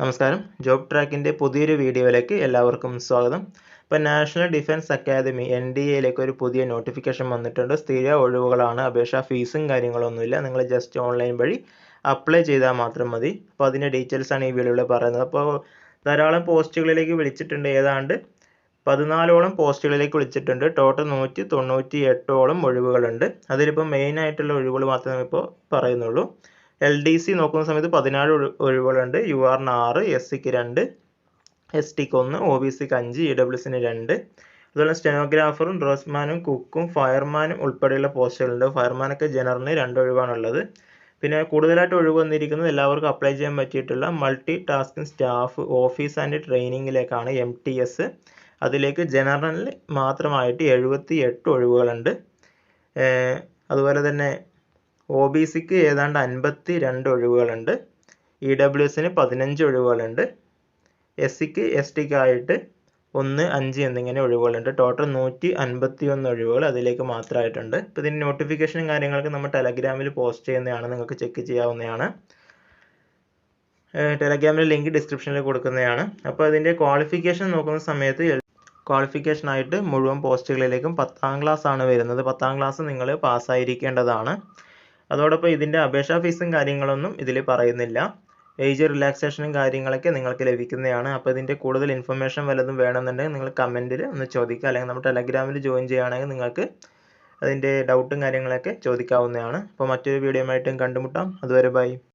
നമസ്കാരം. ജോബ് ട്രാക്കിന്റെ പുതിയൊരു വീഡിയോയിലേക്ക് എല്ലാവർക്കും സ്വാഗതം. ഇപ്പോൾ national defence academy N D എയിലേക്ക് ഒരു പുതിയ നോട്ടിഫിക്കേഷൻ വന്നിട്ടുണ്ട്. സ്ഥിര ഒഴിവുകളാണ് അപേക്ഷ ഫീസും കാര്യങ്ങളൊന്നുമില്ല. നിങ്ങൾ ജസ്റ്റ് ഓൺലൈൻ വഴി അപ്ലൈ ചെയ്താൽ മാത്രം മതി. അപ്പോൾ അതിന്റെ ഡീറ്റെയിൽസാണ് ഈ വീഡിയോയിൽ പറയുന്നത്. അപ്പോൾ ധാരാളം പോസ്റ്റുകളിലേക്ക് വിളിച്ചിട്ടുണ്ട്. ഏതാണ്ട് പതിനാലോളം പോസ്റ്റുകളിലേക്ക് വിളിച്ചിട്ടുണ്ട്. ടോട്ടൽ നൂറ്റി തൊണ്ണൂറ്റി എട്ടോളം ഒഴിവുകളുണ്ട്. അതിലിപ്പോൾ മെയിനായിട്ടുള്ള ഒഴിവുകൾ മാത്രമേ ഇപ്പോൾ പറയുന്നുള്ളൂ. എൽ ഡി സി നോക്കുന്ന സമയത്ത് പതിനാല് ഒഴിവുകളുണ്ട്. യു ആറിന് ആറ് എസ് സിക്ക് രണ്ട് എസ് ടിക്ക് ഒന്ന് ഒ ബി സിക്ക് അഞ്ച് ഇ ഡബ്ല്യു സിന് രണ്ട്. അതുപോലെ സ്റ്റെനോഗ്രാഫറും ഡ്രോസ്മാനും കുക്കും ഫയർമാനും ഉൾപ്പെടെയുള്ള പോസ്റ്റുകളുണ്ട് ഫയർമാനൊക്കെ ജനറലിന് രണ്ട് ഒഴിവാണുള്ളത്. പിന്നെ കൂടുതലായിട്ട് ഒഴിവ് വന്നിരിക്കുന്നത് എല്ലാവർക്കും അപ്ലൈ ചെയ്യാൻ പറ്റിയിട്ടുള്ള multi tasking staff office and ട്രെയിനിങ്ങിലേക്കാണ് M T S അതിലേക്ക് ജനറലിൽ മാത്രമായിട്ട് എഴുപത്തി എട്ട് ഒഴിവുകളുണ്ട് അതുപോലെ തന്നെ ഒ ബി സിക്ക് ഏതാണ്ട് അൻപത്തി രണ്ട് ഒഴിവുകളുണ്ട് ഇ ഡബ്ല്യു എസിന് പതിനഞ്ച് ഒഴിവുകളുണ്ട്. എസ് സിക്ക് എസ് ടിക്ക് ആയിട്ട് ഒന്ന് അഞ്ച് എന്നിങ്ങനെ ഒഴിവുകളുണ്ട്. ടോട്ടൽ നൂറ്റി അൻപത്തി ഒന്ന് ഒഴിവുകൾ അതിലേക്ക് മാത്രമായിട്ടുണ്ട്. ഇപ്പോൾ ഇതിന്റെ നോട്ടിഫിക്കേഷനും കാര്യങ്ങളൊക്കെ നമ്മൾ ടെലഗ്രാമിൽ പോസ്റ്റ് ചെയ്യുന്നതാണ്. നിങ്ങൾക്ക് ചെക്ക് ചെയ്യാവുന്നതാണ്. ടെലഗ്രാമിലെ ലിങ്ക് ഡിസ്ക്രിപ്ഷനിൽ കൊടുക്കുന്നതാണ്. അപ്പോൾ അതിന്റെ ക്വാളിഫിക്കേഷൻ നോക്കുന്ന സമയത്ത് ക്വാളിഫിക്കേഷനായിട്ട് മുഴുവൻ പോസ്റ്റുകളിലേക്കും പത്താം ക്ലാസ് ആണ് വരുന്നത്. പത്താം ക്ലാസ് നിങ്ങൾ പാസ്സായിരിക്കേണ്ടതാണ് അതോടൊപ്പം ഇതിന്റെ അപേക്ഷാ ഫീസും കാര്യങ്ങളൊന്നും ഇതിൽ പറയുന്നില്ല. ഏജ് റിലാക്സേഷനും കാര്യങ്ങളൊക്കെ നിങ്ങൾക്ക് ലഭിക്കുന്നതാണ്. അപ്പോൾ ഇതിന്റെ കൂടുതൽ ഇൻഫർമേഷൻ വല്ലതും വേണമെന്നുണ്ടെങ്കിൽ നിങ്ങൾ കമന്റിൽ ഒന്ന് ചോദിക്കുക. അല്ലെങ്കിൽ നമ്മുടെ ടെലഗ്രാമിൽ ജോയിൻ ചെയ്യുകയാണെങ്കിൽ നിങ്ങൾക്ക് അതിന്റെ ഡൗട്ടും കാര്യങ്ങളൊക്കെ ചോദിക്കാവുന്നതാണ്. അപ്പോൾ മറ്റൊരു വീഡിയോ ആയിട്ടും കണ്ടുമുട്ടാം. അതുവരെ ബൈ